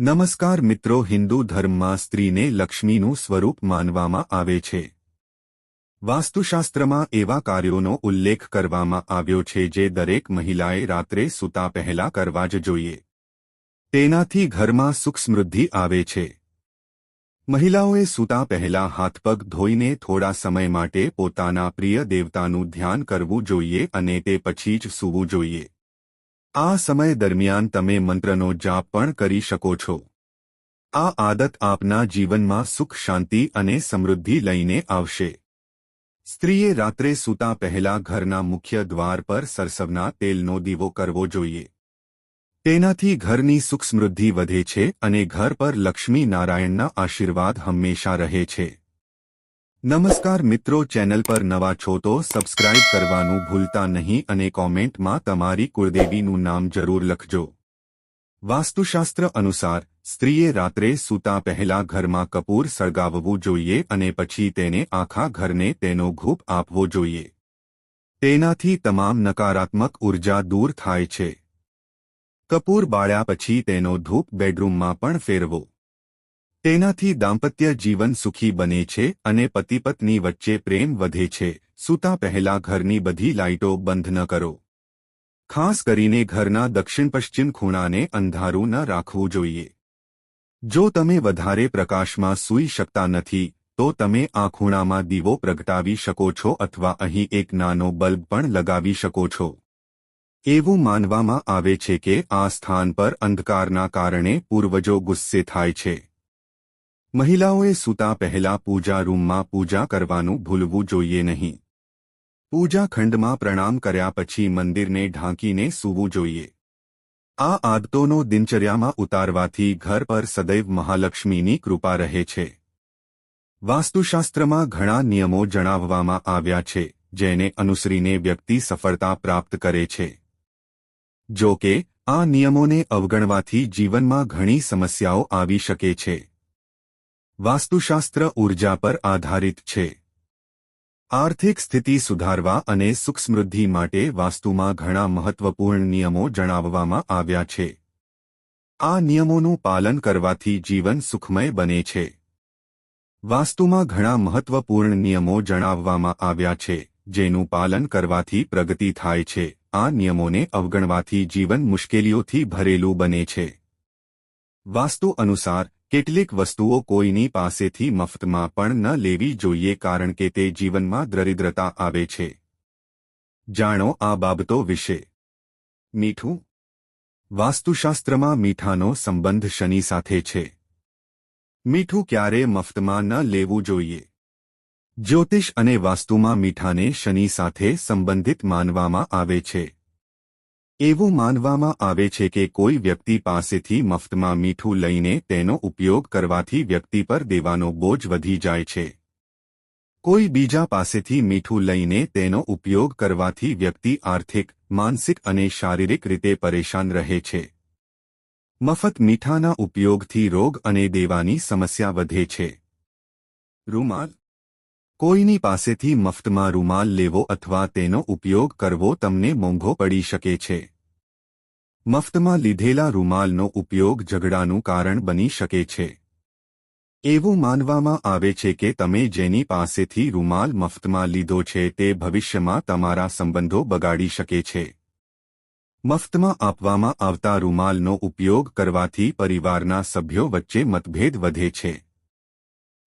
નમસ્કાર મિત્રો, હિન્દુ ધર્મમાં સ્ત્રીને લક્ષ્મીનું સ્વરૂપ માનવામાં આવે છે. વાસ્તુશાસ્ત્રમાં એવા કાર્યોનો ઉલ્લેખ કરવામાં આવ્યો છે જે દરેક મહિલાએ રાત્રે સૂતા પહેલા કરવા જ જોઈએ. તેનાથી ઘરમાં સુખ સમૃદ્ધિ આવે છે. મહિલાઓએ સૂતા પહેલા હાથપગ ધોઈને થોડા સમય માટે પોતાના પ્રિય દેવતાનું ધ્યાન કરવું જોઈએ અને તે પછી જ સૂવું જોઈએ. આ સમય દરમિયાન તમે મંત્રનો જાપ પણ કરી શકો છો. આ આદત આપના જીવનમાં સુખ, શાંતિ અને સમૃદ્ધિ લઈને આવશે. સ્ત્રીએ રાત્રે સૂતા પહેલા ઘરના મુખ્ય દ્વાર પર સરસવના તેલનો દીવો કરવો જોઈએ. તેનાથી ઘરની સુખ સમૃદ્ધિ વધે છે અને ઘર પર લક્ષ્મી નારાયણના આશીર્વાદ હંમેશા રહે છે. નમસ્કાર મિત્રો, ચેનલ પર નવા છો તો સબસ્ક્રાઇબ કરવાનું ભૂલતા નહીં અને કોમેન્ટમાં તમારી કુળદેવીનું નામ જરૂર લખજો. વાસ્તુશાસ્ત્ર અનુસાર, સ્ત્રીએ રાત્રે સૂતા પહેલા ઘરમાં કપૂર સળગાવવું જોઈએ અને પછી તેને આખા ઘરને તેનો ઘૂપ આપવો જોઈએ. તેનાથી તમામ નકારાત્મક ઊર્જા દૂર થાય છે. કપૂર બાળ્યા પછી તેનો ધૂપ બેડરૂમમાં પણ ફેરવો. તેનાથી દાંપત્ય જીવન સુખી બને છે અને પતિ પત્ની વચ્ચે પ્રેમ વધે છે. સૂતા પહેલા ઘરની બધી લાઇટો બંધ ન કરો. ખાસ કરીને ઘરના દક્ષિણ પશ્ચિમ ખૂણાને અંધારું ન રાખવું જોઈએ. જો તમે વધારે પ્રકાશમાં સૂઈ શકતા નથી, તો તમે આ ખૂણામાં દીવો પ્રગટાવી શકો છો અથવા અહીં એક નાનો બલ્બ પણ લગાવી શકો છો. એવું માનવામાં આવે છે કે આ સ્થાન પર અંધકારના કારણે પૂર્વજો ગુસ્સે થાય છે. મહિલાઓએ સૂતા પહેલા પૂજા રૂમમાં પૂજા કરવાનું ભૂલવું જોઈએ નહીં. પૂજા ખંડમાં પ્રણામ કર્યા પછી મંદિરને ઢાંકીને સૂવું જોઈએ. આ આદતોનો દિનચર્યામાં ઉતારવાથી ઘર પર સદૈવ મહાલક્ષ્મીની કૃપા રહે છે. વાસ્તુશાસ્ત્રમાં ઘણા નિયમો જણાવવામાં આવ્યા છે, જેને અનુસરીને વ્યક્તિ સફળતા પ્રાપ્ત કરે છે. જો કે, આ નિયમોને અવગણવાથી જીવનમાં ઘણી સમસ્યાઓ આવી શકે છે. વાસ્તુશાસ્ત્ર ઊર્જા પર આધારિત છે. આર્થિક સ્થિતિ સુધારવા અને સુખ સમૃદ્ધિ માટે વાસ્તુમાં ઘણા મહત્વપૂર્ણ નિયમો જણાવવામાં આવ્યા છે. આ નિયમોનું પાલન કરવાથી જીવન સુખમય બને છે. વાસ્તુમાં ઘણા મહત્વપૂર્ણ નિયમો જણાવવામાં આવ્યા છે, જેનું પાલન કરવાથી પ્રગતિ થાય છે. આ નિયમોને અવગણવાથી જીવન મુશ્કેલીઓથી ભરેલું બને છે. વાસ્તુ અનુસાર કેટલીક વસ્તુઓ કોઈની પાસેથી મફતમાં પણ ન લેવી જોઈએ કારણ કે તે જીવનમાં દરિદ્રતા આવે છે. જાણો આ બાબતો વિશે. મીઠું. વાસ્તુશાસ્ત્રમાં મીઠાનો સંબંધ શનિ સાથે છે. મીઠું ક્યારે મફતમાં ન લેવું જોઈએ? જ્યોતિષ અને વાસ્તુમાં મીઠાને શનિ સાથે સંબંધિત માનવામાં આવે છે. એવું માનવામાં આવે છે કે કોઈ વ્યક્તિ પાસેથી મફતમાં મીઠું લઈને તેનો ઉપયોગ કરવાથી વ્યક્તિ પર દેવાનો બોજ વધી જાય છે. કોઈ બીજા પાસેથી મીઠું લઈને તેનો ઉપયોગ કરવાથી વ્યક્તિ આર્થિક, માનસિક અને શારીરિક રીતે પરેશાન રહે છે. મફત મીઠાના ઉપયોગથી રોગ અને દેવાની સમસ્યા વધે છે. રૂમાલ કોઈની પાસેથી મફતમાં રૂમાલ લેવો અથવા તેનો ઉપયોગ કરવો તમને મોંઘો પડી શકે છે. મફતમાં લીધેલા રૂમાલનો ઉપયોગ ઝઘડાનું કારણ બની શકે છે. એવું માનવામાં આવે છે કે તમે જેની પાસેથી રૂમાલ મફતમાં લીધો છે તે ભવિષ્યમાં તમારા સંબંધો બગાડી શકે છે. મફતમાં આપવામાં આવતા રૂમાલનો ઉપયોગ કરવાથી પરિવારના સભ્યો વચ્ચે મતભેદ વધે છે.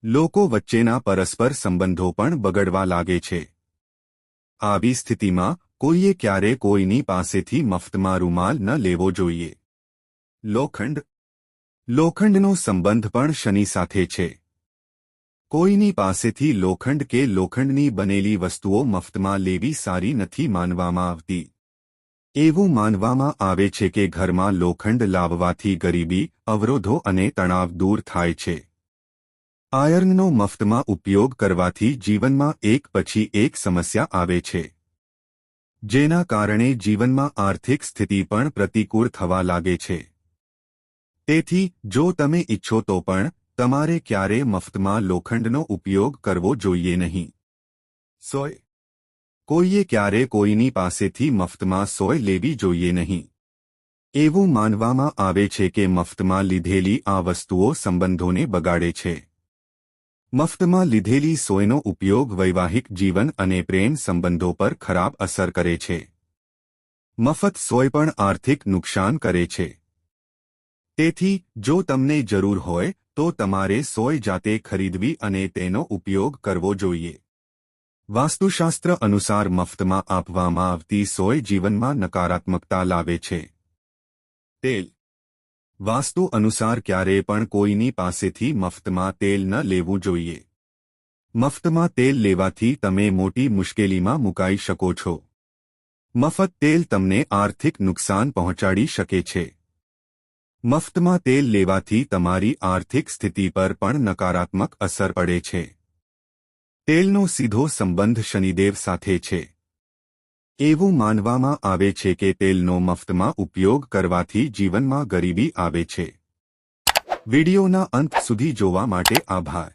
લોકો વચ્ચેના પરસ્પર સંબંધો પણ બગડવા લાગે છે. આવી સ્થિતિમાં કોઈએ ક્યારે કોઈની પાસેથી મફતમાં રૂમાલ ન લેવો જોઈએ. લોખંડ. લોખંડનો સંબંધ પણ શનિ સાથે છે. કોઈની પાસેથી લોખંડ કે લોખંડની બનેલી વસ્તુઓ મફતમાં લેવી સારી નથી માનવામાં આવતી. એવું માનવામાં આવે છે કે ઘરમાં લોખંડ લાવવાથી ગરીબી, અવરોધો અને તણાવ દૂર થાય છે. આયર્નનો મફતમાં ઉપયોગ કરવાથી જીવનમાં એક પછી એક સમસ્યા આવે છે. જેના કારણે જીવનમાં આર્થિક સ્થિતિ પણ પ્રતિકૂળ થવા લાગે છે. તેથી, જો તમે ઇચ્છો તો પણ, તમારે ક્યારે મફતમાં લોખંડનો ઉપયોગ કરવો જોઈએ નહીં. સોય. કોઈએ ક્યારે કોઈની પાસેથી મફતમાં સોય લેવી જોઈએ નહીં. એવું માનવામાં આવે છે કે મફતમાં લીધેલી આ વસ્તુઓ સંબંધોને બગાડે છે. મફતમાં લીધેલી સોયનો ઉપયોગ વૈવાહિક જીવન અને પ્રેમ સંબંધો પર ખરાબ અસર કરે છે. મફત સોય પણ આર્થિક નુકસાન કરે છે. તેથી, જો તમને જરૂર હોય, તો તમારે સોય જાતે ખરીદવી અને તેનો ઉપયોગ કરવો જોઈએ. વાસ્તુશાસ્ત્ર અનુસાર મફતમાં આપવામાં આવતી સોય જીવનમાં નકારાત્મકતા લાવે છે. તેલ વાસ્તુ અનુસાર ક્યારેય પણ કોઈની પાસેથી મફતમાં તેલ ન લેવું જોઈએ. મફતમાં તેલ લેવાથી તમે મોટી મુશ્કેલીમાં મુકાઈ શકો છો. મફત તેલ તમને આર્થિક નુકસાન પહોંચાડી શકે છે. મફતમાં તેલ લેવાથી તમારી આર્થિક સ્થિતિ પર પણ નકારાત્મક અસર પડે છે. તેલનો સીધો સંબંધ શનિદેવ સાથે છે. એવું માનવામાં આવે છે કે તેલનો મફતમાં ઉપયોગ કરવાથી જીવનમાં ગરીબી આવે છે. વિડિયોના અંત સુધી જોવા માટે આભાર.